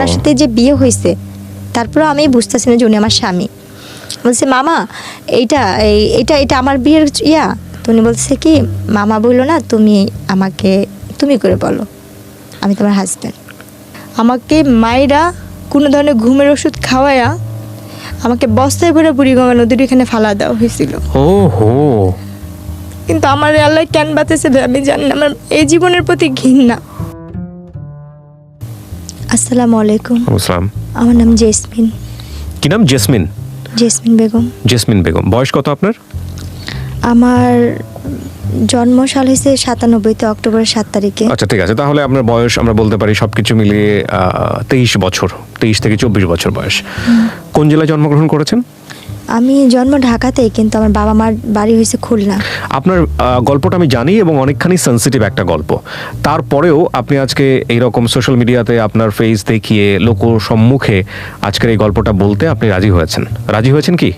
ওনার সাথে যে বিয়ে হয়েছে তারপরে আমি বুঝতেছি না যে উনি আমার স্বামী। বলছে মামা এইটা এই এটা এটা আমার বিয়ের ইয়া। তো উনি বলছে কি মামা বলল না তুমি আমাকে তুমি করে বলো আমি তোমার হাজব্যান্ড আমাকে মায়েরা কোনো ধরনের ঘুমের ওষুধ খাওয়ায়া আমাকে বস্তায় ভরে বুড়িগঙ্গা নদীর এখানে ফালা দেওয়া হয়েছিল। ও হো। কিন্তু আমার আল্লাহ কেন বাঁচেছে আমি জানি না আমার এই জীবনের প্রতি ঘৃণা। আসসালামু আলাইকুম। আসসালাম। আমার নাম জেসমিন। কি নাম? জেসমিন? জেসমিন বেগম। জেসমিন বেগম। বয়স কত আপনার? আমার জন্ম সাল হয়েছে সাতানব্বইতে অক্টোবরের সাত তারিখে। আচ্ছা ঠিক আছে। তাহলে আপনার বয়স আমরা বলতে পারি সব কিছু মিলিয়ে তেইশ বছর তেইশ থেকে চব্বিশ বছর বয়স। কোন জেলায় জন্মগ্রহণ করেছেন? আমি জন্ম ঢাকাতে কিন্তু আমার বাবা মার বাড়ি হয়েছে খুলনা। আপনার গল্পটা আমি জানি এবং অনেকখানি সেন্সিটিভ একটা গল্প। তারপরেও আপনি আজকে এইরকম সোশ্যাল মিডিয়াতে আপনার ফেস দেখিয়ে লোক সম্মুখে আজকের এই গল্পটা বলতে আপনি রাজি হয়েছেন। রাজি হয়েছেন কি?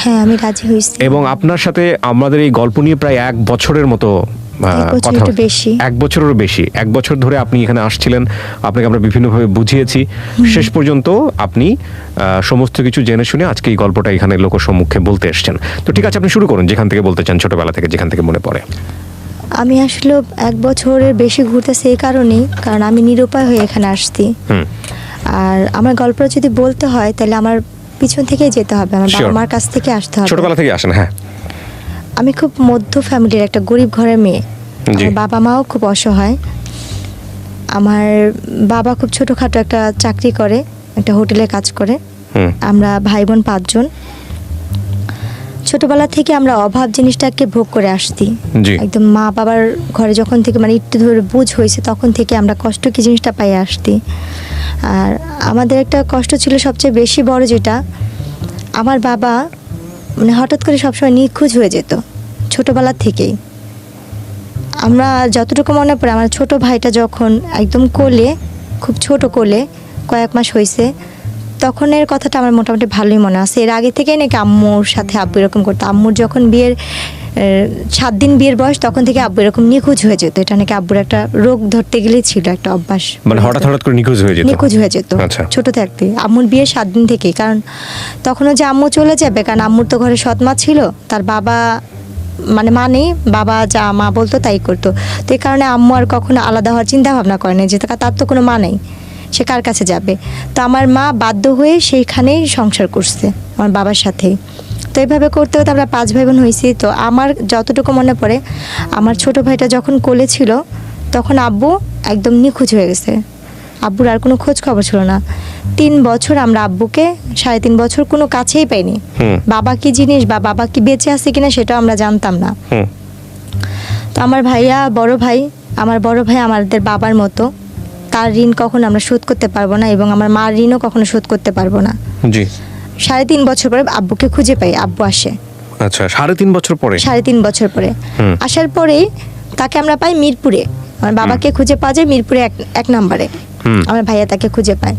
হ্যাঁ আমি রাজি হয়েছি। এবং আপনার সাথে আমাদের এই গল্প নিয়ে প্রায় এক বছরের মতো কথা বেশি। এক বছরেরও বেশি। এক বছর ধরে আপনি এখানে আসছিলেন আপনাকে আমরা বিভিন্নভাবে বুঝিয়েছি। শেষ পর্যন্ত আপনি সমস্ত কিছু জেনে শুনে আজকে এই গল্পটা এখানে লোক সম্মুখে বলতে এসেছেন। তো ঠিক আছে আপনি শুরু করুন যেখান থেকে বলতে চান ছোটবেলা থেকে যেখান থেকে মনে পড়ে। আমি আসলে এক বছরের বেশি ঘুরতেছি এই কারণেই কারণ আমি নিরুপায় হয়ে এখানে আসছি। আর আমার গল্পটা যদি বলতে হয় তাহলে আমার পিছন থেকেই যেতে হবে আমার. বাবা মার কাছ থেকে আসতে হবে। ছোটবেলা থেকে আসেন হ্যাঁ। আমি খুব মধ্য ফ্যামিলির একটা গরিব ঘরের মেয়ে। বাবা মাও খুব অসহায়। আমার বাবা খুব ছোটোখাটো একটা চাকরি করে একটা হোটেলে কাজ করে। আমরা ভাই বোন পাঁচজন। ছোটবেলা থেকে আমরা অভাব জিনিসটাকে ভোগ করে আসছি। একদম মা বাবার ঘরে যখন থেকে মানে একটু ধরে বুঝ হয়েছে তখন থেকে আমরা কষ্ট কি জিনিসটা পাই আসছি। আর আমাদের একটা কষ্ট ছিল সবচেয়ে বেশি বড় যেটা আমার বাবা মানে হঠাৎ করে সবসময় নিখোঁজ হয়ে যেত, ছোটবেলা থেকেই। আমরা যতটুকু মনে পড়ে, আমার ছোট ভাইটা যখন একদম কোলে, খুব ছোট কোলে, কয়েক মাস হয়েছে তখনের কথাটা আমার মোটামুটি ভালোই মনে আছে। এর আগে থেকেই নাকি আম্মুর সাথে আব্বু এরকম করতো। আম্মুর যখন বিয়ের সাত দিন বিয়ের বয়স তখন থেকে আব্বু এরকম নিখোঁজ হয়ে যেত। এটা নাকি আব্বুর একটা রোগ ধরতে গেলেই ছিল একটা অভ্যাস। মানে হঠাৎ হঠাৎ করে নিখোঁজ হয়ে যেত? নিখোঁজ হয়ে যেত। আচ্ছা। ছোট থাকতে। আম্মুর বিয়ের সাত দিন থেকেই কারণ তখনও যে আম্মু চলে যাবে কারণ আম্মুর তো ঘরে সৎ মা ছিল তার বাবা মানে মা নেই বাবা যা মা বলতো তাই করতো। তো এই কারণে আম্মু আর কখনো আলাদা হওয়ার চিন্তা ভাবনা করে না যে তার তো কোনো মা নেই সে কার কাছে যাবে? তো আমার মা বাধ্য হয়ে সেইখানেই সংসার করছে আমার বাবার সাথেই। তো এইভাবে করতে করতে আমরা পাঁচ ভাই বোন হয়েছি। তো আমার যতটুকু মনে পড়ে আমার ছোট ভাইটা যখন কোলে ছিল তখন আব্বু একদম নিখোঁজ হয়ে গেছে। আব্বুর আর কোনো খোঁজ খবর ছিল না। তিন বছর আমরা আব্বুকে সাড়ে তিন বছর কোনো কাছেই পাইনি। বাবা কি জিনিস বা বাবা কি বেঁচে আছে কিনা সেটাও আমরা জানতাম না। তো আমার ভাইয়া বড় ভাই আমার বড় ভাই আমাদের বাবার মতো তার ঋণ কখনো আমরা শোধ করতে পারব না এবং আমার মার ঋণও কখনো শোধ করতে পারব না। জি। সাড়ে তিন বছর পরে আব্বুকে খুঁজে পাই আব্বু আসে। আচ্ছা সাড়ে তিন বছর পরে? সাড়ে তিন বছর পরে। আসার পরেই তাকে আমরা পাই মিরপুরে। আমার বাবাকে খুঁজে পাওয়া যায় মিরপুরে এক এক নম্বরে। আমার ভাইয়া তাকে খুঁজে পায়।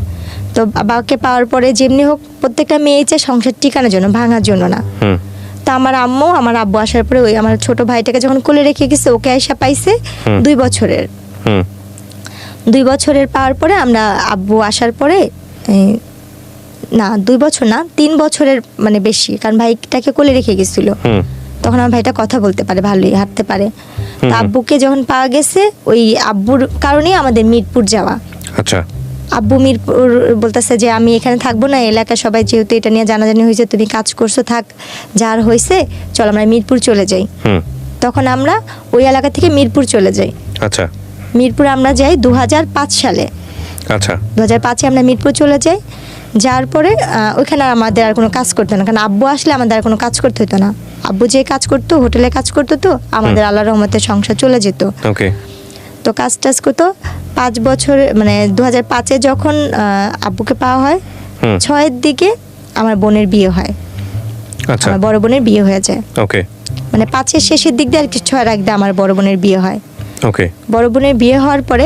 তো বাবাকে পাওয়ার পরে যেমনি হোক প্রত্যেকটা মেয়ে চায় সংসার টিকানোর জন্য ভাঙার জন্য না। তা আমার আম্মু আমার আব্বু আসার পরে ওই আমার ছোট ভাইটাকে যখন কোলে রেখে গেছে ওকে আয়সা পাইছে দুই বছরের। দুই বছরের পাওয়ার পরে আমরা আব্বু আসার পরে না দুই বছর না তিন বছরের মানে বেশি কারণ ভাইটাকে কোলে রেখে গেছিল। তখন আমার ভাইটা কথা বলতে পারে ভালোই হাঁটতে পারে। তা আব্বুকে যখন পাওয়া গেছে ওই আব্বুর কারণেই আমাদের মিরপুর যাওয়া। আচ্ছা। আব্বু মিরপুর বলতেছে যে আমি এখানে থাকব না এলাকা সবাই যেহেতু এটা নিয়ে জানাজানি হয়েছে তুমি কাজ করছ থাক যার হয়েছে চল আমরা মিরপুর চলে যাই। তখন আমরা ওই এলাকা থেকে মিরপুর চলে যাই। আচ্ছা। মিরপুর আমরা যাই দু হাজার পাঁচ সালে। আচ্ছা। দু হাজার পাঁচে আমরা মিরপুর চলে যাই। যাওয়ার পরে ওইখানে আমাদের আর কোনো কাজ করতো না। কারণ আব্বু আসলে আমাদের আর কোনো কাজ করতে হতো না। আব্বু যে কাজ করতো হোটেলে কাজ করতো তো আমাদের আল্লাহ রহমতের সংসার চলে যেত। ওকে। তো কাজ টাজ করতো। পাঁচ বছর মানে দু হাজার পাঁচে যখন আব্বুকে পাওয়া হয় ছয়ের দিকে আমার বোনের বিয়ে হয়। আচ্ছা। আমার বড় বোনের বিয়ে হয়ে যায়। ওকে। মানে পাঁচের শেষের দিক দিয়ে আর কি ছয়ের আগে আমার বড় বোনের বিয়ে হয়। ওকে। বড় বোনের বিয়ে হওয়ার পরে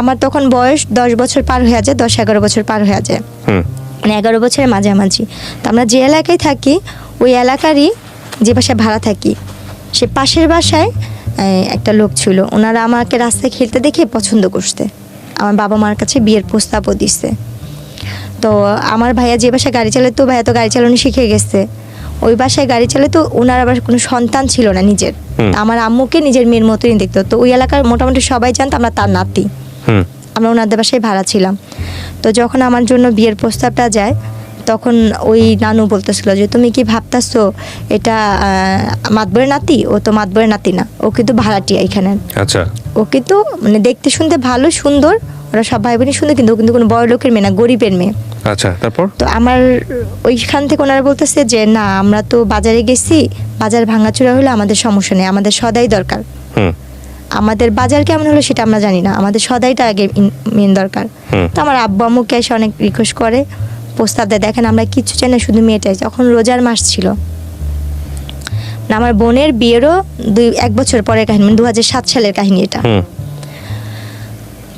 আমার তখন বয়স দশ বছর পার হয়ে যায় দশ এগারো বছর পার হয়ে যায় মানে এগারো বছরের মাঝামাঝি। তো আমরা যে এলাকায় থাকি ওই এলাকারই যে বাসায় ভাড়া থাকি সে পাশের বাসায় একটা লোক ছিল। ওনারা আমাকে রাস্তায় খেলতে দেখে পছন্দ করতে আমার বাবা মার কাছে বিয়ের প্রস্তাবও দিচ্ছে তো আমার ভাইয়া যে বাসায় গাড়ি চালাতো ভাইয়া তো গাড়ি চালানো শিখে গেছে। ওই বাসায় গাড়ি চালাতো ওনার আবার কোনো সন্তান ছিল না নিজের। আমার আম্মুকে নিজের মেয়ের মতোই দেখতো। তো ওই এলাকার মোটামুটি সবাই জানতো আমরা তার নাতি। আমরা ওনাদের বাসায় ভাড়া ছিলাম। তো যখন আমার জন্য বিয়ের প্রস্তাবটা যায় তখন ওই নানু বলতেছিল যে তুমি কি ভাবতাছো এটা মাতবরের নাতি? ও তো মাতবরের নাতি না। ও কিন্তু ভাড়াটিয়া এখানে। আচ্ছা। ও কিন্তু মানে দেখতে শুনতে ভালো সুন্দর। ওরা সব ভাই বোনই সুন্দর কিন্তু কিন্তু কোনো বড় লোকের মেয়ে না গরিবের মেয়ে। আচ্ছা তারপর? তো আমার ওইখান থেকে ওনারা বলতেছে যে না আমরা তো বাজারে গেছি বাজার ভাঙাচোরা হলে আমাদের সমস্যা নেই আমাদের সদাই দরকার। হুম। আমাদের বাজার কেমন হলো সেটা আমরা জানি না। আমাদের সদাইটা আগে মেন দরকার। তো আমার আব্বু আম্মুকে এসে অনেক রিকোয়েস্ট করে। প্রস্তাব দেয় দেখেন আমরা কিচ্ছু চাই না শুধু মেয়েটাই। যখন রোজার মাস ছিল। না আমার বোনের বিয়েরও দুই এক বছর পরের কাহিনী মানে দু হাজার সাত সালের কাহিনী এটা।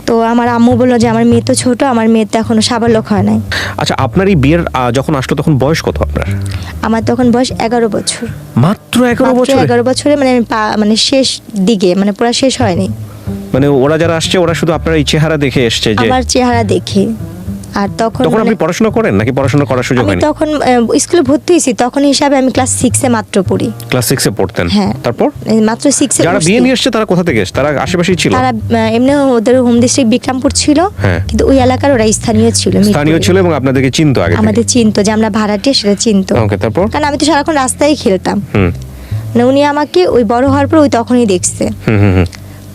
তো আমার আম্মু বলল যে আমার মেয়ে তো ছোট আমার মেয়ে তো এখনও সাবালক হয় নাই। আচ্ছা আপনার এই বিয়ের আহ, যখন আসলো তখন বয়স কত আপনার? আমার তখন বয়স এগারো বছর। মাত্র এগারো বছর? এগারো বছরে মানে আমি পা- মানে শেষ দিকে মানে পুরো শেষ হয়নি। মানে ওরা যারা আসছে ওরা শুধু আপনার এই চেহারা দেখে এসছে যে আমার চেহারা দেখে। আর তখন তখন আপনি মানে- পড়াশোনা করেন নাকি পড়াশোনা করার সুযোগ হয়নি? তখন স্কুলে ভর্তি হয়েছি তখন হিসাবে আমি ক্লাস সিক্সে মাত্র পড়ি। ক্লাস সিক্সে পড়তেন। হ্যাঁ। তারপর? মাত্র সিক্সে যারা বিয়ে নিয়ে এসছে তারা কোথা থেকে এসছে? তারা আশেপাশেই ছিল? তারা এমনি ওদের হোম ডিস্ট্রিক্ট বিক্রমপুর ছিল হ্যাঁ। কিন্তু ওই এলাকার ওরা স্থানীয় ছিল স্থানীয় ছিল এবং আপনাদেরকে চিনতো আগে আমাদের চিনতো যে আমরা ভাড়াটে সেটা চিনতো। ওকে তারপর? কারণ আমি তো সারাক্ষণ রাস্তায় খেলতাম। হুম। মানে উনি আমাকে ওই বড় হওয়ার পর ওই তখনই দেখছে। হুম হুম।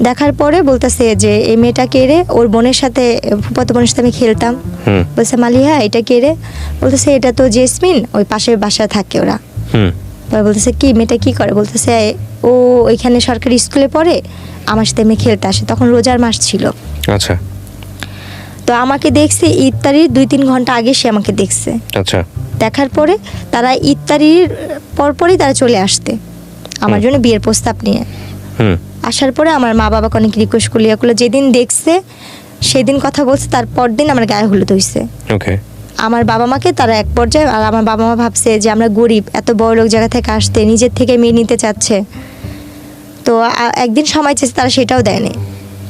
দেখার পরে বলতেছে যে এই মেয়েটা কেড়ে ওর বোনের সাথে ফুপাতো বোনের সাথে আমি খেলতাম। হুম। বলছে মালিহা এটা কেড়ে বলতেছে এটা তো জেসমিন ওই পাশের বাসায় থাকে ওরা। হুম। এবার বলতেছে কি মেয়েটা কি করে? বলতেছে ও ওইখানে সরকারি স্কুলে পড়ে আমার সাথে মেয়ে খেলতে আসে। তখন রোজার মাস ছিল। আচ্ছা। তো আমাকে দেখছে ইফতারির দুই তিন ঘণ্টা আগে সে আমাকে দেখছে। আচ্ছা। দেখার পরে তারা ইফতারির পরপরই তারা চলে আসতে। আমার জন্য বিয়ের প্রস্তাব নিয়ে। হুম। আসার পরে আমার মা বাবাকে অনেক রিকোয়েস্ট করলি। এগুলো যেদিন দেখছে সেদিন কথা বলছে তারপর দিন আমার গায়ে হলুদ হয়েছে ওকে আমার বাবা মাকে তারা এক পর্যায়ে আর আমার বাবা মা ভাবছে যে আমরা গরিব এত বড় লোক জায়গা থেকে আসতে নিজের থেকে মেয়ে নিতে চাচ্ছে। তো একদিন সময় চেয়েছে তারা সেটাও দেয়নি।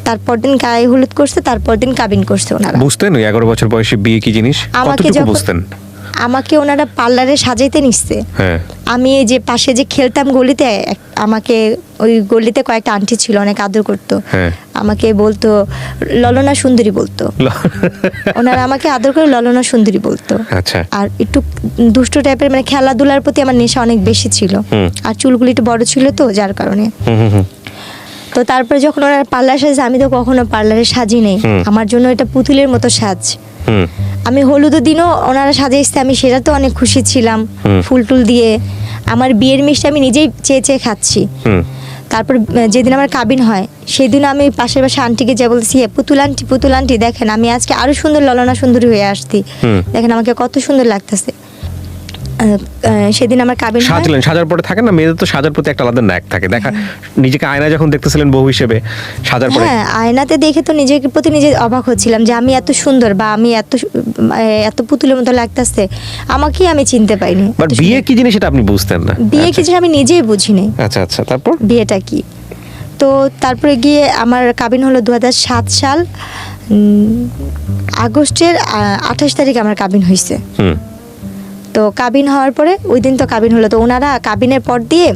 তারপর দিন গায়ে হলুদ করছে তারপর দিন কাবিন করছে ওনারা। বুঝতেন এগারো বছর বয়সে বিয়ে কি জিনিস? আমাকে বুঝতেন? আমাকে ওনারা পার্লারে সাজাইতে নিচ্ছে হ্যাঁ। আমি এই যে পাশে যে খেলতাম গলিতে আমাকে ওই গলিতে কয়েকটা আন্টি ছিল অনেক আদর করতো। হ্যাঁ। আমাকে বলতো ললনা সুন্দরী বলতো। ওনারা আমাকে আদর করে ললনা সুন্দরী বলতো। আচ্ছা। আর একটু দুষ্ট টাইপের মানে খেলাধুলার প্রতি আমার নেশা অনেক বেশি ছিল। আর চুলগুলি একটু বড় ছিল তো যার কারণে। তো তারপরে যখন ওনার পার্লার সাজে আমি তো কখনো পার্লারে সাজি নেই। আমার জন্য এটা পুতুলের মতো সাজ। আমি হলুদের দিনও ওনারা সাজাইছে আমি সেটা তো অনেক খুশি ছিলাম ফুল টুল দিয়ে। আমার বিয়ের মিষ্টি আমি নিজেই চেয়ে চেয়ে খাচ্ছি। তারপর যেদিন আমার কাবিন হয় সেদিন আমি পাশের পাশে আন্টিকে যা বলছি "এ, পুতুল আন্টি পুতুল আন্টি দেখেন আমি আজকে আরও সুন্দর ললনা সুন্দরী হয়ে আসছি। দেখেন আমাকে কত সুন্দর লাগতেছে। সেদিন আমার কাবিন সাজলেন সাজার পরে থাকে না মেয়েদের তো সাজার প্রতি একটা আলাদা ন্যাক থাকে। দেখা নিজেকে আয়না যখন দেখতেছিলেন বউ হিসেবে সাজার পরে হ্যাঁ আয়নাতে দেখে তো নিজের প্রতি নিজে অবাক হচ্ছিলাম যে আমি এত সুন্দর বা আমি এত এত পুতুলের মতো লাগতেছে আমাকেই আমি চিনতে পাইনি বাট বিয়ে কি জিনিস সেটা আপনি বুঝতেন না। বিয়ে আচ্ছা। কিছু আমি নিজেই বুঝিনি। আচ্ছা আচ্ছা তারপর? বিয়েটা কি? তো তারপরে গিয়ে আমার কাবিন হলো দু সাত সাল আগস্টের আঠাশ তারিখে আমার কাবিন হয়েছে হুম। তো কাবিন হওয়ার পরে ওই দিন তো কাবিন হলো। তো ওনারা কাবিনের পর দিয়ে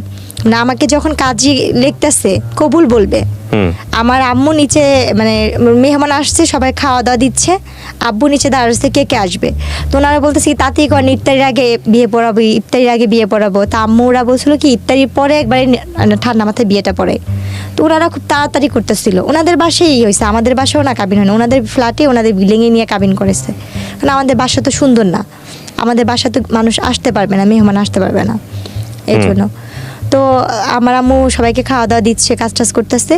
না আমাকে যখন কাজী লিখতেছে কবুল বলবে। আমার আম্মু নিচে মানে মেহমান আসছে সবাই খাওয়া দাওয়া দিচ্ছে আব্বু নিচে দাঁড়াচ্ছে কে কে আসবে? তো ওনারা বলতেছে কি তাতেই করেন ইফতারির আগে বিয়ে পড়াবো ইফতারির আগে বিয়ে পড়াবো। তা আম্মুরা বলছিল কি ইফতারির পরে একবারে মানে ঠান্ডা মাথায় বিয়েটা পড়ে তো ওনারা খুব তাড়াতাড়ি করতেছিল। ওনাদের বাসায় হয়েছে আমাদের বাসাও না কাবিন হয় না ওনাদের ফ্ল্যাটে ওনাদের বিল্ডিংয়ে নিয়ে কাবিন করেছে। কারণ আমাদের বাসা তো সুন্দর না। আমাদের বাসাতে মানুষ আসতে পারবে না মেহমান আসতে পারবে না। এই জন্য। তো আমার আম্মু সবাইকে খাওয়া দাওয়া দিচ্ছে কাজ টাজ করতেছে।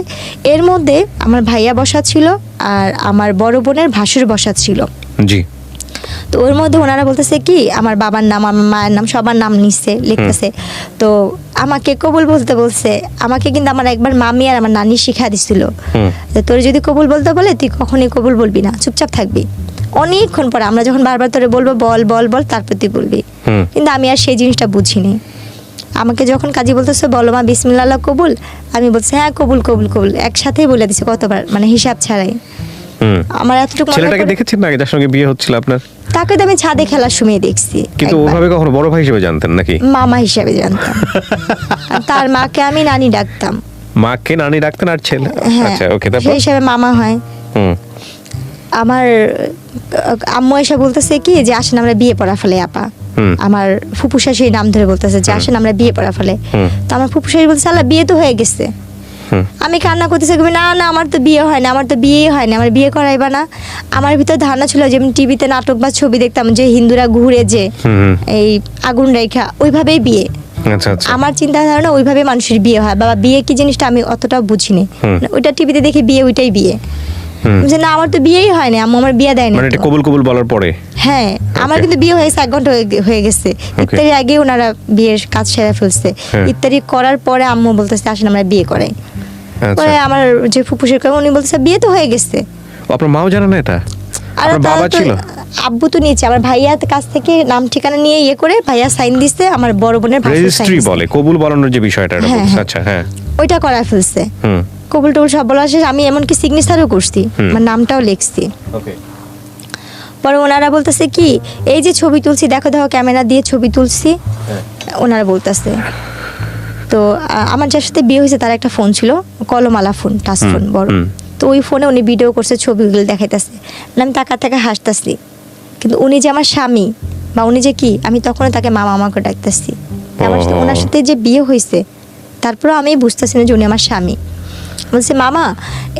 এর মধ্যে আমার ভাইয়া বসা ছিল আর আমার বড় বোনের ভাসুর বসা ছিল। জি। তো ওর মধ্যে ওনারা বলতেছে কি আমার বাবার নাম আমার মায়ের নাম সবার নাম নিচ্ছে লিখতেছে। তো আমাকে কবুল বলতে বলছে আমাকে কিন্তু আমার একবার মামি আর আমার নানি শিখা দিছিল। যে তোর যদি কবুল বলতে বলে তুই কখনই কবুল বলবি না চুপচাপ থাকবি। অনেকক্ষণ পরে আমরা যখন বারবার তোরে বলব বল বল বল তারপর তুই বলবি। কিন্তু আমি আর সেই জিনিসটা বুঝিনি। আমাকে যখন কাজী বলতেছে বলো মা বিসমিল্লাহ কবুল? আমি বলছি হ্যাঁ কবুল কবুল কবুল। একসাথেই বলে দিছে কতবার মানে হিসাব ছাড়াই। আমার এতটুকু ছেলেটাকে দেখেছেন না যার সঙ্গে বিয়ে হচ্ছিল আপনার? তাকে তো আমি ছাদে খেলার সময় দেখছি কিন্তু ওভাবে কখনো বড় ভাই হিসেবে জানতেন নাকি? মামা হিসাবে জানতাম। তার মাকে আমি নানি ডাকতাম। মাকে নানি ডাকতেন আর ছেলে? হ্যাঁ। আচ্ছা ওকে তারপর? সেই হিসাবে মামা হয়। হুম। আমার আম্মু এসে বলতেছে কি যে আসেন আমরা বিয়ে পড়া ফেলে আপা। হুম। আমার ফুপু শাশুড়ি নাম ধরে বলতেছে যে আসেন আমরা বিয়ে পড়া ফেলে। তো আমার ফুপু শাশুড়ি বলছে আল্লাহ বিয়ে তো হয়ে গেছে। আমি কান্না করতেছি না না আমার তো বিয়ে হয় না আমার তো বিয়েই হয় না আমার বিয়ে করাইবা না। আমার ভিতর ধারণা ছিল যেমন টিভিতে নাটক বা ছবি দেখতাম যে হিন্দুরা ঘুরে যে। এই আগুন রেখা ওইভাবেই বিয়ে। আচ্ছা আচ্ছা। আমার চিন্তা ধারণা ওইভাবে মানুষের বিয়ে হয়। বাবা বিয়ে কি জিনিসটা আমি অতটা বুঝিনি। হুম। ওইটা টিভিতে দেখে বিয়ে ওইটাই বিয়ে। যে না আমার তো বিয়েই হয় না আম্মু আমার বিয়ে দেয়নি মানে এটা কবুল কবুল বলার পরে? হ্যাঁ আমার কিন্তু বিয়ে হয়েছে এক ঘণ্টা হয়ে গেছে। ইত্যাদি আগে ওনারা বিয়ের কাজ সেরে ফেলছে। ইত্যাদি করার পরে আম্মু বলতেছে আসেন আমরা বিয়ে করাই। আচ্ছা। পরে আমার যে ফুপুসের করে উনি বলতেছে বিয়ে তো হয়ে গেছে। আপনার মাও জানে না এটা? আর বাবা ছিল? আব্বু তো নিয়েছে আমার ভাইয়ার কাছ থেকে নাম ঠিকানা নিয়ে ইয়ে করে ভাইয়া সাইন দিচ্ছে আমার বড় বোনের রেজিস্ট্রি বলে কবুল বলানোর যে বিষয়টা হ্যাঁ, হ্যাঁ। আচ্ছা হ্যাঁ। ওইটা করা ফেলছে। হুম। কবুল টবুল সব বলা শেষ আমি এমনকি সিগনেচারও করছি আমার নামটাও লিখছি। পরে ওনারা বলতেছে কি এই যে ছবি তুলছি দেখো দেখো ক্যামেরা দিয়ে ছবি তুলছি ওনারা বলতেছে। তো আমার যার সাথে বিয়ে হয়েছে তার একটা ফোন ছিল কলমালা ফোন টাচ ফোন বড়। তো ওই ফোনে উনি ভিডিও করছে ছবিগুলো দেখাইতেছে। আমি টাকা টাকা হাসতেছি। কিন্তু উনি যে আমার স্বামী বা উনি যে কি আমি তখনও তাকে মামা আমাকে ডাকতেছি। আমার সাথে ওনার সাথে যে বিয়ে হয়েছে তারপরে আমি বুঝতেছি না যে উনি আমার স্বামী। বলছে মামা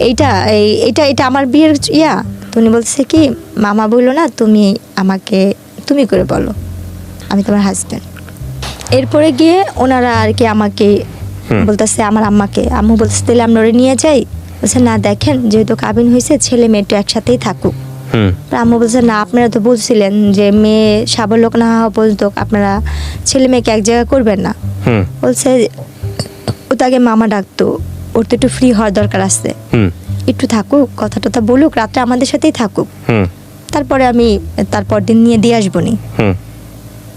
এইটা এই এটা এটা আমার বিয়ের ইয়া। তো উনি বলছে কি মামা বলল না তুমি আমাকে তুমি করে বলো আমি তোমার হাজব্যান্ড এরপরে গিয়ে ওনারা আর কি আমাকে বলতেছে আমার আম্মাকে। আম্মু বলতেছে তাহলে আমরা ওরে নিয়ে যাই? বলছে না দেখেন যেহেতু কাবিন হয়েছে ছেলে মেয়ে তো একসাথেই থাকুক। হুম। আম্মু বলছে না আপনারা তো বলছিলেন যে মেয়ে সাবলোক না হওয়া পর্যন্ত আপনারা ছেলে মেয়েকে এক জায়গায় করবেন না। হুম। বলছে ও তাকে মামা ডাকতো। ওর তো একটু ফ্রি হওয়ার দরকার আছে। একটু থাকুক কথা টথা বলুক রাত্রে আমাদের সাথেই থাকুক। তারপরে আমি তারপর দিন নিয়ে দিয়ে আসব নি।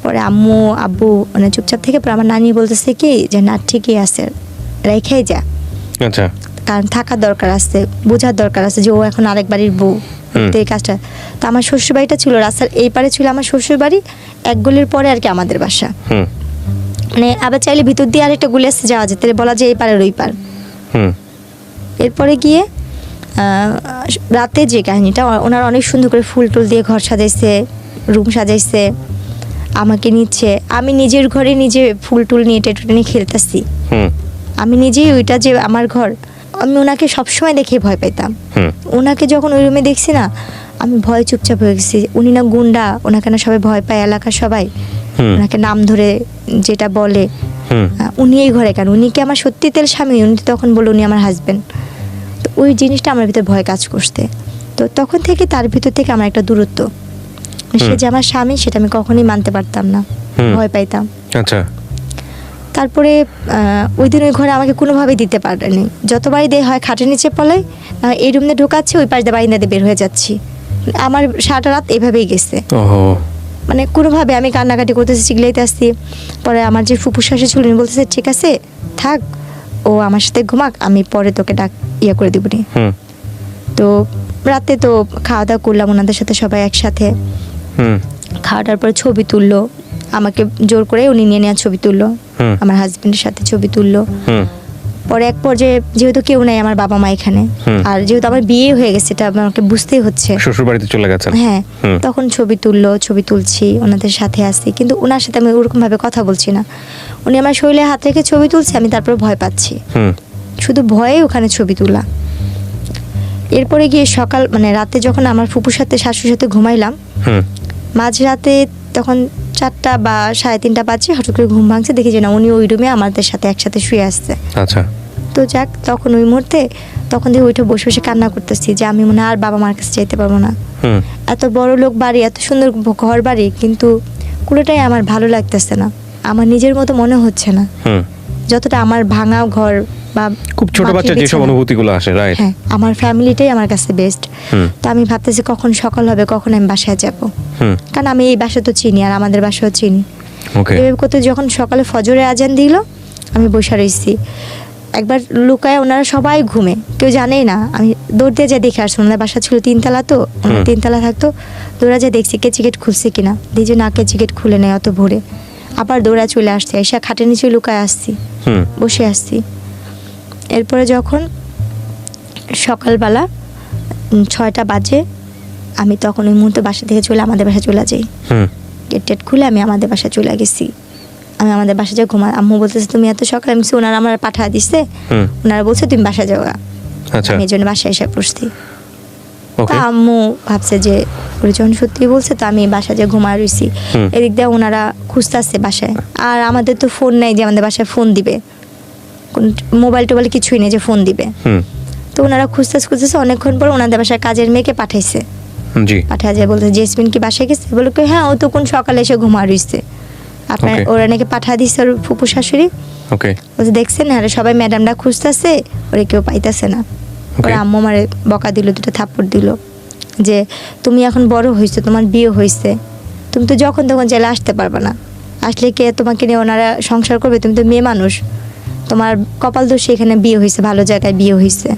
পরে আম্মু আব্বু মানে চুপচাপ থেকে পরে আমার নানি বলতেছে কি যে না ঠিকই আছে রেখেই যা। আচ্ছা। কারণ থাকার দরকার আছে বোঝার দরকার আছে যে ও এখন আরেক বাড়ির বউ। এই কাজটা। তো আমার শ্বশুর বাড়িটা ছিল রাস্তার এই পারে ছিল আমার শ্বশুর বাড়ি এক গলির পরে আর কি আমাদের বাসা। হুম। মানে আবার চাইলে ভিতর দিয়ে আরেকটা গুলি আসতে যাওয়া যেত বলা যায় এই পারের ওই পার। এরপরে গিয়ে রাতে যে কাহিনীটা ওনার অনেক সুন্দর করে ফুল টুল দিয়ে ঘর সাজাইছে রুম সাজাইছে আমাকে নিচ্ছে। আমি নিজের ঘরে নিজে ফুল টুল নিয়ে টেটে নিয়ে খেলতেছি। হুম। আমি নিজেই ওইটা যে আমার ঘর আমি ওনাকে সবসময় দেখে ভয় পাইতাম। ওনাকে যখন ওই রুমে দেখছি না আমি ভয় চুপচাপ হয়ে গেছি। উনি না গুন্ডা ওনাকে না সবাই ভয় পায় এলাকার সবাই। ওনাকে নাম ধরে যেটা বলে উনি এই ঘরে কেন? উনি কি আমার সত্যি তেল স্বামী? উনি তখন বলে উনি আমার হাজবেন্ড তো ওই জিনিসটা আমার ভিতরে ভয় কাজ করতে তো তখন থেকে তার ভিতর থেকে আমার একটা দূরত্ব। সে যে আমার স্বামী সেটা আমি কখনোই মানতে পারতাম না। ভয় পাইতাম। আচ্ছা। তারপরে ওই দিন ওই ঘরে আমাকে কোনোভাবেই দিতে পারেনি। যতবারই দেয় হয় খাটের নিচে পলাই না এই রুমে ঢোকাচ্ছে ওই পাশ দিয়ে বারিন্দাতে বের হয়ে যাচ্ছি। আমার সারাটা রাত এভাবেই গেছে। মানে কোনোভাবে আমি কান্নাকাটি করতেছি চিগলাইতে আসছি। পরে আমার যে ফুপু শাশি ছিল উনি বলতেছে ঠিক আছে থাক ও আমার সাথে ঘুমাক আমি পরে তোকে ডাক ইয়ে করে দিব নি তো রাতে তো খাওয়া দাওয়া করলাম ওনাদের সাথে সবাই একসাথে। হুম। খাওয়াটার পরে ছবি তুললো। আমাকে জোর করে উনি নিয়ে নেওয়ার ছবি তুললো। আমার হাজবেন্ডের সাথে ছবি তুললো। হুম। পরে এক পর্যায়ে যেহেতু কেউ নাই আমার বাবা মা এখানে আর যেহেতু আমার বিয়ে হয়ে গেছে এটা আমাকে বুঝতেই হচ্ছে। শ্বশুর বাড়িতে চলে গেছেন? হ্যাঁ তখন ছবি তুললো ছবি তুলছি ওনাদের সাথে আসছি কিন্তু ওনার সাথে আমি ওরকম ভাবে কথা বলছি না। উনি আমার শরীরে হাত রেখে ছবি তুলছে আমি তারপর ভয় পাচ্ছি। শুধু ভয়ে ওখানে ছবি তোলা। এরপরে গিয়ে সকাল মানে রাতে যখন আমার ফুপুর সাথে শাশুর সাথে ঘুমাইলাম মাঝরাতে তখন চারটা বা সাড়ে তিনটা বাজে হঠাৎ করে ঘুম ভাঙছে দেখি যে না উনি ওই রুমে আমাদের সাথে একসাথে শুয়ে আসছে। আচ্ছা। তো যাক তখন ওই মুহূর্তে তখন দিয়ে ওইটা বসে বসে কান্না করতেছি যে আমি মনে হয় আর বাবা মার কাছে যেতে পারব না। এত বড় লোক বাড়ি এত সুন্দর ঘর বাড়ি কিন্তু কোনোটাই আমার ভালো লাগতেছে না। আমার নিজের মতো মনে হচ্ছে না। যতটা আমার ভাঙা ঘর বা খুব ছোট যেসব অনুভূতিগুলো আসে রাইট হ্যাঁ আমার ফ্যামিলিটাই আমার কাছে বেস্ট তো আমি ভাবতেছি কখন সকাল হবে কখন আমি বাসায় যাব। হুম। কারণ আমি এই বাসা তো চিনি আর আমাদের বাসাও চিনি। ওকে করতে যখন সকালে ফজরে আজান দিল আমি বসে রয়েছি একবার লুকায় ওনারা সবাই ঘুমে। কেউ জানেই না আমি দৌড় দিয়ে যা দেখে আসছি ওনার বাসা ছিল তিনতলা তো তিনতলা থাকতো। দৌড়া যা দেখছি কে চিকেট খুলছে কিনা। দিয়ে না কে চিকেট খুলে নেয় অত ভোরে। আবার দৌড়া চলে আসছে এসে খাটের নিচে লুকায় আসছি। বসে আসছি। এরপরে যখন সকালবেলা ছয়টা বাজে আমি তখন ওই মুহূর্তে বাসা থেকে চলে আমাদের বাসা চলে যাই। হুম। গেট টেট খুলে আমি আমাদের বাসা চলে গেছি। আমি আমাদের বাসায় যাই ঘুমা আম্মু বলতেছে তুমি এত সকালে আমি ওনারা আমার পাঠা হুম। ওনারা বলছে তুমি বাসায় যাও আচ্ছা। আমি এই জন্য বাসায় এসে পড়ছি ওকে তা আম্মু ভাবছে যে ওরা যখন সত্যি বলছে তো আমি বাসায় যে ঘুমা রইছি। এদিক দিয়ে ওনারা খুঁজতেছে বাসায়। আর আমাদের তো ফোন নাই যে আমাদের বাসায় ফোন দিবে। মোবাইল টোবাইল কিছুই নেই যে ফোন দিবে। তো ওনারা খুঁজতেছে খুঁজতেছে অনেকক্ষণ পর ওনাদের বাসায় কাজের মেয়েকে পাঠাইছে। জি। পাঠা যায় বলতে জেসমিন কি বাসায় গেছে? বলে হ্যাঁ ও তো কোন সকালে এসে ঘুমা রইছে। আপনার ওরা নাকি পাঠা দিচ্ছে ওর ফুপু শাশুড়ি। ওকে বলছে দেখছেন আরে সবাই ম্যাডামরা খুঁজতেছে ওরে কেউ পাইতেছে না. ওরা আম্মু মারে বকা দিল দুটো থাপ্পড় দিল যে তুমি এখন বড় হয়েছে তোমার বিয়ে হয়েছে। তুমি তো যখন তখন জেলে আসতে পারবে না। আসলে কে তোমাকে নিয়ে ওনারা সংসার করবে? তুমি তো মেয়ে মানুষ। তোমার কপাল দোষে এখানে বিয়ে হয়েছে ভালো জায়গায় বিয়ে হয়েছে।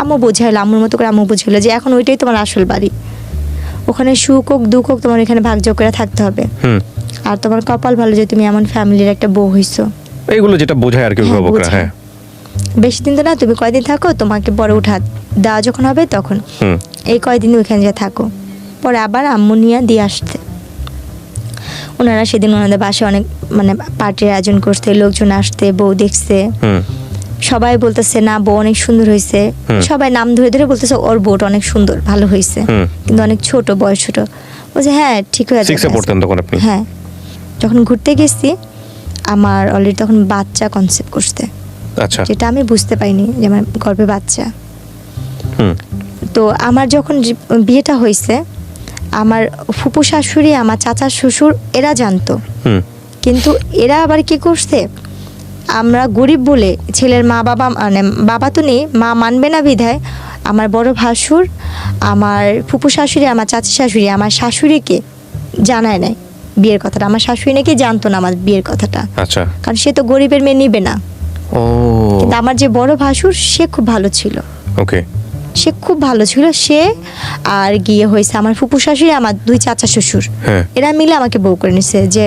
আম্মু বোঝাইলো আম্মুর মতো করে আম্মু বুঝাইলো যে এখন ওইটাই তোমার আসল বাড়ি। ওখানে সুখ হোক দুঃখ হোক তোমার এখানে ভাগযোগ করে থাকতে হবে। আর তোমার কপাল ভালো যে তুমি এমন ফ্যামিলির একটা বউ হইছো। এইগুলো যেটা বোঝায় আর কি হ্যাঁ, অভিভাবকরা হ্যাঁ। বেশি দিন তো না তুমি কয়দিন থাকো তোমাকে বড় উঠা দেওয়া যখন হবে তখন। হুম। এই কয়দিন ওইখানে যা থাকো। পরে আবার আম্মু নিয়ে দিয়ে আসতে। ওনারা সেদিন ওনাদের বাসায় অনেক মানে পার্টির আয়োজন করতে লোকজন আসতে বউ দেখছে। হুম। সবাই বলতেছে না বউ অনেক সুন্দর হয়েছে সবাই নাম ধরে ধরে বলতেছে ওর বউটা অনেক সুন্দর ভালো হয়েছে কিন্তু অনেক ছোট বয়স ছোট। বলছে হ্যাঁ ঠিক হয়ে যাবে হ্যাঁ। যখন ঘুরতে গেছি আমার অলরেডি তখন বাচ্চা কনসেপ্ট করতে আচ্ছা। যেটা আমি বুঝতে পারিনি যে আমার গর্ভে বাচ্চা। হুম। তো আমার যখন বিয়েটা হয়েছে আমার ফুপু শাশুড়ি আমার চাচা শ্বশুর এরা জানতো। হুম। কিন্তু এরা আবার কি করছে? আমরা গরিব বলে ছেলের মা বাবা মানে বাবা তো নেই মা মানবে না বিধায় আমার বড় ভাসুর আমার ফুপু শাশুড়ি আমার চাচি শাশুড়ি আমার শাশুড়িকে জানায় নাই। বিয়ের কথাটা। আমার শাশুড়ি নাকি জানতো না আমার বিয়ের কথাটা। আচ্ছা। কারণ সে তো গরিবের মেয়ে নিবে না। ও। কিন্তু আমার যে বড় ভাসুর সে খুব ভালো ছিল। ওকে। সে খুব ভালো ছিল। সে আর গিয়ে হয়েছে আমার ফুপু শাশুড়ি আমার দুই চাচা শ্বশুর। হ্যাঁ। এরা মিলে আমাকে বউ করে নিছে যে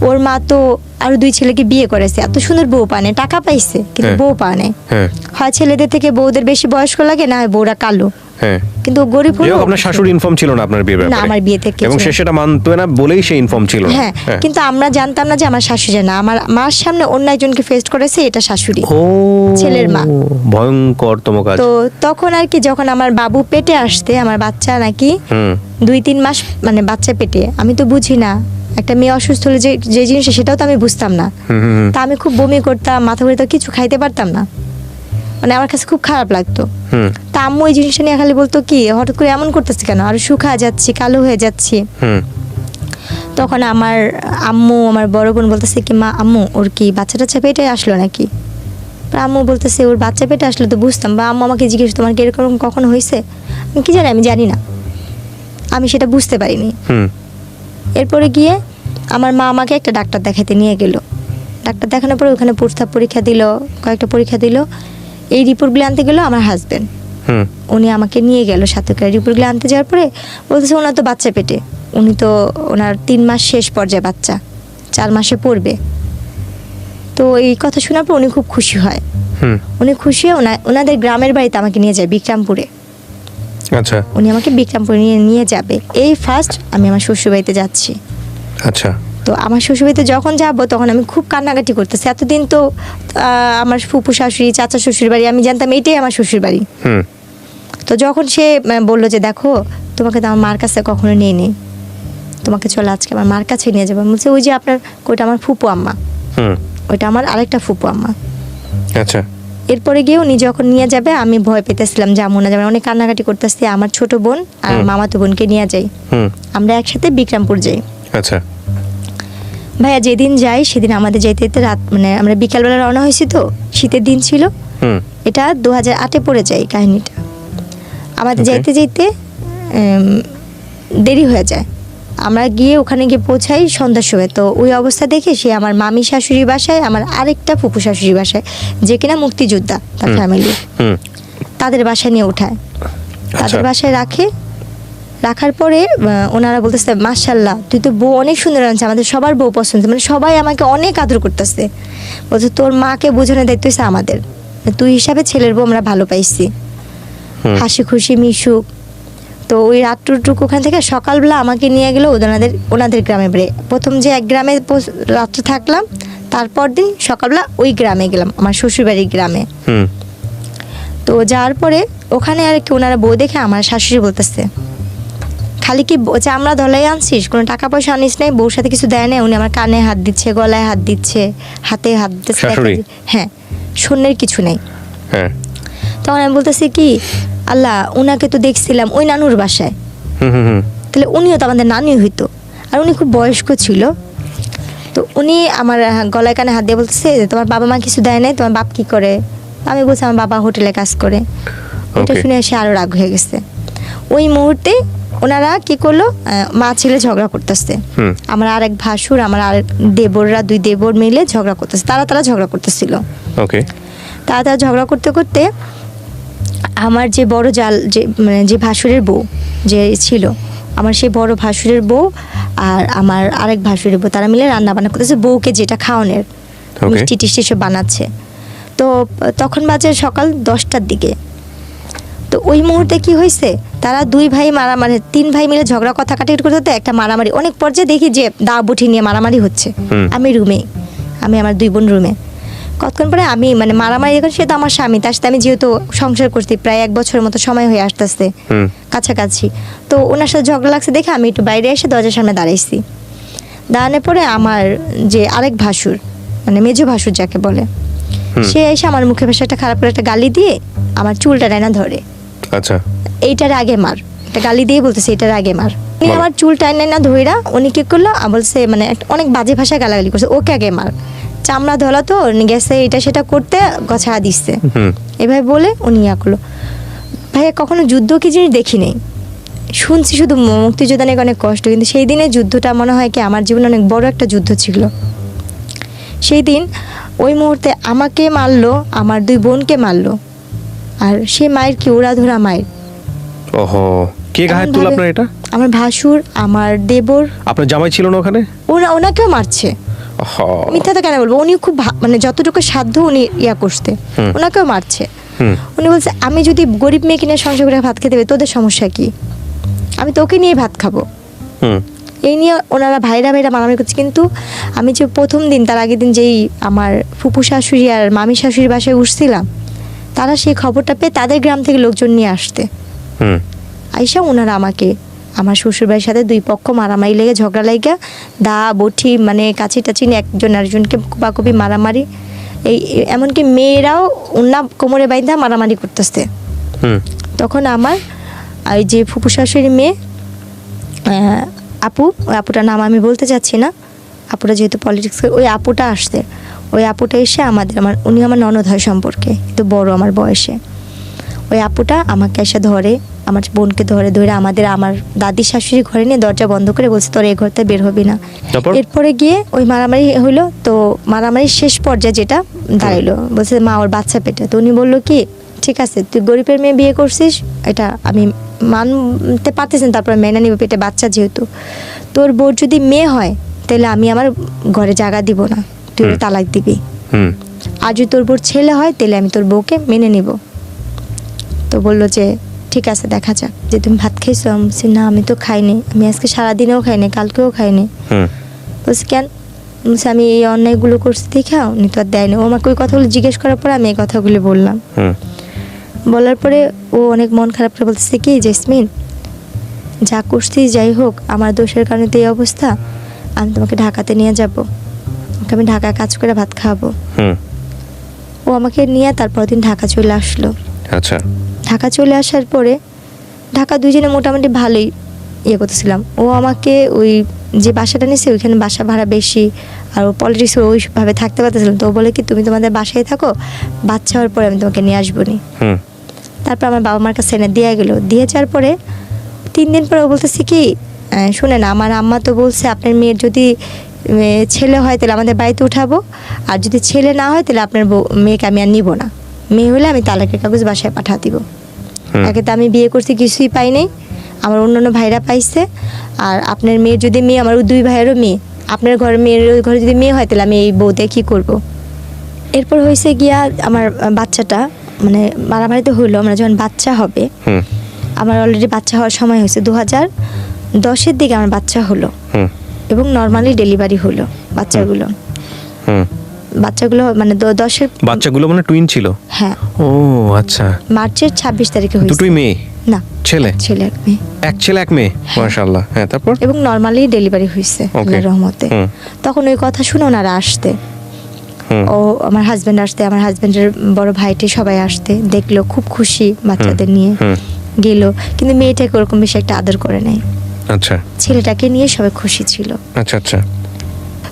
ওর মা তো আরও দুই ছেলেকে বিয়ে করেছে। এত সুন্দর বউ পানে টাকা পাইছে কিন্তু হ্যাঁ। বউ পানে হ্যাঁ। হয় ছেলেদের থেকে বউদের বেশি বয়স্ক লাগে না হয় বউরা কালো। হ্যাঁ। কিন্তু গরিব হলো আপনার শাশুড়ি ইনফর্ম ছিল না আপনার বিয়ের না, ব্যাপারে। আমার এবং সে সেটা মানতো না বলেই সে ইনফর্ম ছিল না। হ্যাঁ কিন্তু আমরা জানতাম না যে আমার শাশুড়ি জানা আমার মার সামনে অন্য একজনকে করেছে এটা শাশুড়ি। ও ছেলের মা। ভয়ঙ্করতম কাজ। তো তখন আর কি যখন আমার বাবু পেটে আসতে আমার বাচ্চা নাকি দুই তিন মাস মানে বাচ্চা পেটে আমি তো বুঝি না। একটা মেয়ে অসুস্থ হলে যে যে জিনিসটা সেটাও তো আমি বুঝতাম না। তা আমি খুব বমি করতাম মাথা ঘুরে তো কিছু খাইতে পারতাম না। মানে আমার কাছে খুব খারাপ লাগতো। তা আম্মু এই জিনিসটা নিয়ে খালি বলতো কি হঠাৎ করে এমন করতেছি কেন? আর শুকা যাচ্ছি কালো হয়ে যাচ্ছি। তখন আমার আম্মু আমার বড় বোন বলতেছে কি মা আম্মু ওর কি বাচ্চা টাচ্চা পেটে আসলো নাকি? আম্মু বলতেছে ওর বাচ্চা পেটে আসলে তো বুঝতাম। বা আম্মু আমাকে জিজ্ঞেস তোমার কি এরকম কখনো হয়েছে? আমি কি জানি আমি জানি না। আমি সেটা বুঝতে পারিনি। এরপরে গিয়ে আমার মা আমাকে একটা ডাক্তার দেখাতে নিয়ে গেল। ডাক্তার দেখানোর পরে ওখানে পরীক্ষা দিল কয়েকটা পরীক্ষা দিল। এই রিপোর্টগুলো আনতে গেল আমার হাজব্যান্ড উনি আমাকে নিয়ে গেল সাথে করে। রিপোর্টগুলো আনতে যাওয়ার পরে বলতেছে ওনার তো বাচ্চা পেটে। উনি তো ওনার তিন মাস শেষ পর্যায়ে বাচ্চা চার মাসে পড়বে। তো এই কথা শোনার পর উনি খুব খুশি হয়। উনি খুশি হয়ে ওনাদের গ্রামের বাড়িতে আমাকে নিয়ে যায় বিক্রামপুরে। আচ্ছা। উনি আমাকে বিক্রামপুরে নিয়ে নিয়ে যাবে। এই ফার্স্ট আমি আমার শ্বশুরবাড়িতে যাচ্ছি। আচ্ছা। তো আমার শ্বশুরবাড়িতে যখন যাব তখন আমি খুব কান্নাকাটি করতেছি। এতদিন তো আমার ফুপু শাশুড়ি চাচা শ্বশুর বাড়ি আমি জানতাম এটাই আমার শ্বশুর বাড়ি হুম। তো যখন সে বলল যে দেখো তোমাকে তো আমার মার কাছে কখনো নিয়ে নেই। তোমাকে চলো আজকে আমার মার কাছে নিয়ে যাব। বলছে ওই যে আপনার ওইটা আমার ফুপু আম্মা। হুম। ওইটা আমার আরেকটা ফুপু আম্মা। আচ্ছা। এরপরে গিয়ে উনি যখন নিয়ে যাবে আমি ভয় পেতেছিলাম যে না যাবে। অনেক কান্নাকাটি করতেছি। আমার ছোট বোন আর মামাতো বোনকে নিয়ে যাই। হুম। আমরা একসাথে বিক্রমপুর যাই। আচ্ছা। ভাইয়া যেদিন যাই সেদিন আমাদের যেতে যেতে রাত মানে আমরা বিকালবেলা রওনা হয়েছি তো শীতের দিন ছিল। এটা দু হাজার আটে পড়ে যায় কাহিনীটা। আমাদের. যাইতে যাইতে দেরি হয়ে যায়। আমরা গিয়ে ওখানে গিয়ে পৌঁছাই সন্ধ্যার সময়। তো ওই অবস্থা দেখে সে আমার মামি শাশুড়ি বাসায় আমার আরেকটা ফুপু শাশুড়ি বাসায় যে কিনা মুক্তিযোদ্ধা তার ফ্যামিলি হুম। তাদের বাসায় নিয়ে ওঠায়। আচ্ছা। তাদের বাসায় রাখে রাখার পরে ওনারা বলতেছে মার্শাল্লাহ তুই তো বউ অনেক সুন্দর আনছে আমাদের সবার বউ পছন্দ। মানে সবাই আমাকে অনেক আদর করতেছে। বলছে তোর মাকে বোঝানোর দায়িত্ব হচ্ছে আমাদের। তুই হিসাবে ছেলের বউ আমরা ভালো পাইছি। হাসি খুশি মিশুক। তো ওই রাত্রটুকু ওখান থেকে সকালবেলা আমাকে নিয়ে গেলো ওনাদের ওনাদের গ্রামে বেড়ে প্রথম যে এক গ্রামে রাত্রে থাকলাম তারপর দিন সকালবেলা ওই গ্রামে গেলাম আমার শ্বশুরবাড়ির গ্রামে। হুম। তো যাওয়ার পরে ওখানে আর কি ওনারা বউ দেখে আমার শাশুড়ি বলতেছে খালি কি চামড়া ধলাই আনছিস কোনো টাকা পয়সা আনিস নাই বউর সাথে কিছু দেয় না উনি আমার কানে হাত দিচ্ছে গলায় হাত দিচ্ছে হাতে হাত দিচ্ছে হ্যাঁ শূন্যের কিছু নেই। হ্যাঁ। তখন আমি বলতেছি কি আল্লাহ উনাকে তো দেখছিলাম ওই নানুর বাসায়। হুম হুম হুম। তাহলে উনিও তো আমাদের নানি হইতো। আর উনি খুব বয়স্ক ছিল। তো উনি আমার গলায় কানে হাত দিয়ে বলতেছে যে, তোমার বাবা মা কিছু দেয় নাই তোমার বাপ কি করে? আমি বলছি আমার বাবা হোটেলে কাজ করে। এটা শুনে সে আরও রাগ হয়ে গেছে। ওই মুহূর্তে ওনারা কি করল? মা ছেলে ঝগড়া করতেছে। আমার আরেক ভাসুর আমার আর দেবররা দুই দেবর মিলে ঝগড়া করতেছে। তারা তারা ঝগড়া করতেছিল। ওকে তারা তারা ঝগড়া করতে করতে আমার যে বড় জাল যে মানে যে ভাসুরের বউ যে ছিল আমার সেই বড় ভাসুরের বউ আর আমার আরেক ভাসুরের বউ তারা মিলে রান্না বান্না করতেছে বউকে যেটা খাওয়ানোর মিষ্টি টিষ্টি সব বানাচ্ছে। তো তখন বাজে সকাল দশটার দিকে। তো ওই মুহূর্তে কি হয়েছে? তারা দুই ভাই মারামারি তিন ভাই মিলে ঝগড়া কথা কাটাকাটি করতে একটা মারামারি। অনেক পর্যায়ে দেখি যে দা বটি নিয়ে মারামারি হচ্ছে। আমি রুমে আমি আমার দুই বোন রুমে। কতক্ষণ পরে আমি মানে মারামারি এখন সে তো আমার স্বামী তার সাথে আমি যেহেতু সংসার করছি প্রায় এক বছরের মতো সময় হয়ে আসতেছে। হুম। কাছাকাছি। তো ওনার সাথে ঝগড়া লাগছে দেখে আমি একটু বাইরে এসে দরজার সামনে দাঁড়াইছি। দাঁড়ানোর পরে আমার যে আরেক ভাসুর মানে মেজো ভাসুর যাকে বলে সে এসে আমার মুখে ভাষা একটা খারাপ করে একটা গালি দিয়ে আমার চুলটা ডাইনা ধরে। আচ্ছা। এইটার আগে মার। একটা গালি দিয়ে বলতেছে এটার আগে মার। উনি আমার চুল টাইনে না ধইরা উনি কি করল বলছে মানে অনেক বাজে ভাষায় গালাগালি করছে ওকে আগে মার। চামড়া ধলা তো উনি গেছে এটা সেটা করতে গছা দিচ্ছে এভাবে বলে উনি ইয়া করল। ভাইয়া কখনো যুদ্ধ কি জিনিস দেখি নেই? শুনছি শুধু মুক্তিযোদ্ধা নাকি অনেক কষ্ট কিন্তু সেই দিনে যুদ্ধটা মনে হয় কি আমার জীবনে অনেক বড় একটা যুদ্ধ ছিল। সেই দিন ওই মুহূর্তে আমাকে মারলো আমার দুই বোনকে মারলো। আর সে মায়ের কি উড়াধরা মায়ের? ওহো। কে গায়ে তুল আপনার এটা? আমার ভাসুর আমার দেবর। আপনার জামাই ছিল না ওখানে? ওরা ওনাকেও মারছে। মিথ্যা তো কেন বলব? উনি খুব মানে যতটুকু সাধ্য উনি ইয়া করতে ওনাকেও মারছে। উনি বলছে আমি যদি গরিব মেয়ে কিনে সংসার করে ভাত খেতে হবে তোদের সমস্যা কি? আমি তোকে নিয়ে ভাত খাব। এই নিয়ে ওনারা ভাইরা ভাইরা মারামারি করছে। কিন্তু আমি যে প্রথম দিন তার আগের দিন যেই আমার ফুপু শাশুড়ি আর মামি শাশুড়ির বাসায় উঠছিলাম তারা সেই খবরটা পেয়ে তাদের গ্রাম থেকে লোকজন নিয়ে আসতে। আইসা ওনারা আমাকে আমার শ্বশুরবাড়ির সাথে দুই পক্ষ মারামারি লেগে ঝগড়া লেগে দা বঠি মানে কাছি নিয়ে একজন আরেকজনকে কোপাকুপি মারামারি। এই এমনকি মেয়েরাও ওনা কোমরে বাইন্ধা মারামারি করতেছে। হুম। তখন আমার ওই যে ফুপু শাশুড়ির মেয়ে আপু ওই আপুটার নাম আমি বলতে চাচ্ছি না আপুটা যেহেতু পলিটিক্স ওই আপুটা আসছে। ওই আপুটা এসে আমাদের আমার উনি আমার ননদ হয় সম্পর্কে কিন্তু বড় আমার বয়সে। ওই আপুটা আমাকে এসে ধরে আমার বোনকে ধরে ধরে আমাদের আমার দাদি শাশুড়ি ঘরে নিয়ে দরজা বন্ধ করে বলছে তোর এই ঘরতে বের হবি না। এরপরে গিয়ে ওই মারামারি হইল তো মারামারির শেষ পর্যায়ে যেটা দাঁড়াইলো বলছে মা ওর বাচ্চা পেটে। তো উনি বলল কি ঠিক আছে তুই গরিবের মেয়ে বিয়ে করছিস এটা আমি মানতে পারতেছেন তারপর মেনে নিবে পেটে বাচ্চা যেহেতু। তোর বোর যদি মেয়ে হয় তাহলে আমি আমার ঘরে জায়গা দিব না তুই তালাক দিবি। আর যদি তোর বোর ছেলে হয় তাহলে আমি তোর বউকে মেনে নিব। তো বলল যে ঠিক আছে দেখা যাক। যে তুমি ভাত আমি বলছি, না আমি তো খাইনি। আমি আজকে সারাদিনেও খাইনি কালকেও খাইনি। হুম। বলছি কেন? বলছি আমি এই অন্যায়গুলো করছি দেখা উনি তো আর দেয়নি। ও আমাকে ওই কথাগুলো জিজ্ঞেস করার পর আমি এই কথাগুলি বললাম। হুম। বলার পরে ও অনেক মন খারাপ করে বলতেছে কি জেসমিন? যা করছি যাই হোক আমার দোষের কারণে তো এই অবস্থা। আমি তোমাকে ঢাকাতে নিয়ে যাব। ওকে আমি ঢাকায় কাজ করে ভাত খাওয়াবো। হুম। ও আমাকে নিয়ে তারপর দিন ঢাকা চলে আসলো। আচ্ছা। ঢাকা চলে আসার পরে ঢাকা দুজনে মোটামুটি ভালোই ইয়ে করতেছিলাম। ও আমাকে ওই যে বাসাটা নিয়েছে ওইখানে বাসা ভাড়া বেশি আর ও পলিটিক্স ওইভাবে থাকতে পারতেছিলাম তো ও বলে কি তুমি তোমাদের বাসায় থাকো বাচ্চা হওয়ার পরে আমি তোমাকে নিয়ে আসব নি। তারপর আমার বাবা মার কাছে এনে দিয়ে গেলো। দিয়ে যাওয়ার পরে তিন দিন পরে ও বলতেছে কি শুনেন আমার আম্মা তো বলছে আপনার মেয়ের যদি ছেলে হয় তাহলে আমাদের বাড়িতে উঠাবো আর যদি ছেলে না হয় তাহলে আপনার মেয়েকে আমি আর নিব না। মেয়ে হলে আমি তালাকের কাগজ বাসায় পাঠা দিব। একে তো আমি বিয়ে করছি কিছুই পাই নাই। আমার অন্যান্য ভাইরা পাইছে। আর আপনার মেয়ের যদি মেয়ে আমার দুই ভাইয়েরও মেয়ে। আপনার ঘরে মেয়ের ঘরে যদি মেয়ে হয় তাহলে আমি এই বউ দিয়ে কী করব? এরপর হয়েছে গিয়া আমার বাচ্চাটা মানে মারামারিতে হইল আমরা যখন বাচ্চা হবে হুম। আমার অলরেডি বাচ্চা হওয়ার সময় হয়েছে দু হাজার দশের দিকে আমার বাচ্চা হলো। এবং নর্মালি ডেলিভারি হলো বাচ্চাগুলো। হুম। বাচ্চাগুলো মানে দশের বাচ্চাগুলো মানে টুইন ছিল? হ্যাঁ। ও আচ্ছা। মার্চের ছাব্বিশ তারিখে হয়েছে। দুটোই মেয়ে? না। ছেলে? ছেলে এক মেয়ে। এক ছেলে এক মেয়ে? মাশাআল্লাহ। হ্যাঁ তারপর? এবং নর্মালি ডেলিভারি হয়েছে. আল্লাহর রহমতে। তখন ওই কথা শুনে ওনারা আসতে। ও আমার হাজব্যান্ড আসতে আমার হাজব্যান্ডের বড় ভাইটি সবাই আসতে। দেখল খুব খুশি বাচ্চাদের নিয়ে। গেল। কিন্তু মেয়েটাকে ওরকম বেশি একটা আদর করে নাই। আচ্ছা। ছেলেটাকে নিয়ে সবাই খুশি ছিল। আচ্ছা আচ্ছা।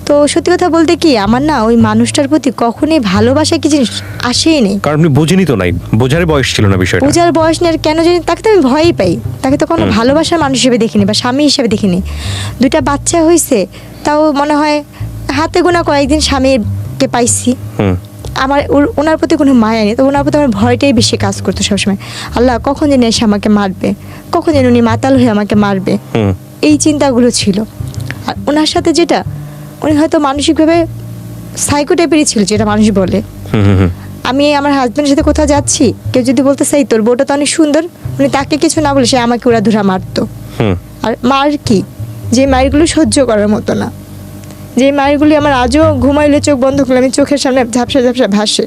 তো সত্যি কথা বলতে কি আমার না ওই মানুষটার প্রতি কখনোই ভালোবাসা কি জিনিস আসেই নেই। কারণ আপনি বোঝেনি তো নাই বোঝার বয়স ছিল না বিষয়টা। পূজার বয়স আর কেন জানি তাকে তো আমি ভয়ই পাই। তাকে তো কোনো ভালোবাসার মানুষ হিসেবে দেখিনি বা স্বামী হিসেবে দেখিনি। দুইটা বাচ্চা হয়েছে তাও মনে হয় হাতে গোনা কয়েকদিন স্বামীকে পাইছি। আমার ওনার প্রতি কোনো মায়া নেই তো ওনার প্রতি আমার ভয়টাই বেশি কাজ করতো সবসময়। আল্লাহ কখন যেন এসে আমাকে মারবে? কখন যেন উনি মাতাল হয়ে আমাকে মারবে? এই চিন্তাগুলো ছিল। আর ওনার সাথে যেটা উনি হয়তো মানসিকভাবে সাইকো টাইপেরই ছিল যেটা মানুষ বলে। আমি আমার হাজব্যান্ডের সাথে কোথাও যাচ্ছি কেউ যদি বলতে চাই তোর বউটা তো অনেক সুন্দর উনি তাকে কিছু না বলে সে আমাকে ওরা ধুরা মারতো। আর মার কি? যে মায়েরগুলো সহ্য করার মতো না। যে মায়েরগুলি আমার আজও ঘুমাইলে চোখ বন্ধ করলে আমি চোখের সামনে ঝাপসা ঝাপসা ভাসে।